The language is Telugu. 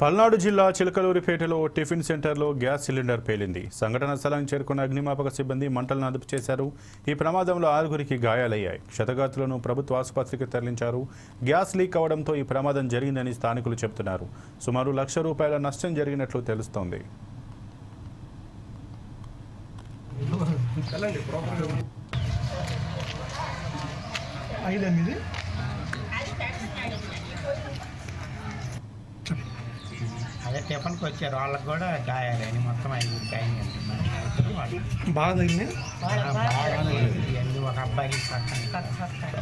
పల్నాడు జిల్లా చిలకలూరిపేటలో టిఫిన్ సెంటర్లో గ్యాస్ సిలిండర్ పేలింది. సంఘటన స్థలానికి చేరుకున్న అగ్నిమాపక సిబ్బంది మంటలను అదుపు చేశారు. ఈ ప్రమాదంలో ఆరుగురికి గాయాలయ్యాయి. క్షతగాతులను ప్రభుత్వ ఆసుపత్రికి తరలించారు. గ్యాస్ లీక్ అవడంతో ఈ ప్రమాదం జరిగిందని స్థానికులు చెబుతున్నారు. సుమారు లక్ష రూపాయల నష్టం జరిగినట్లు తెలుస్తోంది. ఐదు అదే టిఫిన్కి వచ్చారు. వాళ్ళకి కూడా గాయాలని మొత్తం ఐదు గాయాలు వాళ్ళు. బాగా తగిలినాయి? బాగా ఇవన్నీ ఒక అబ్బాయి పక్కన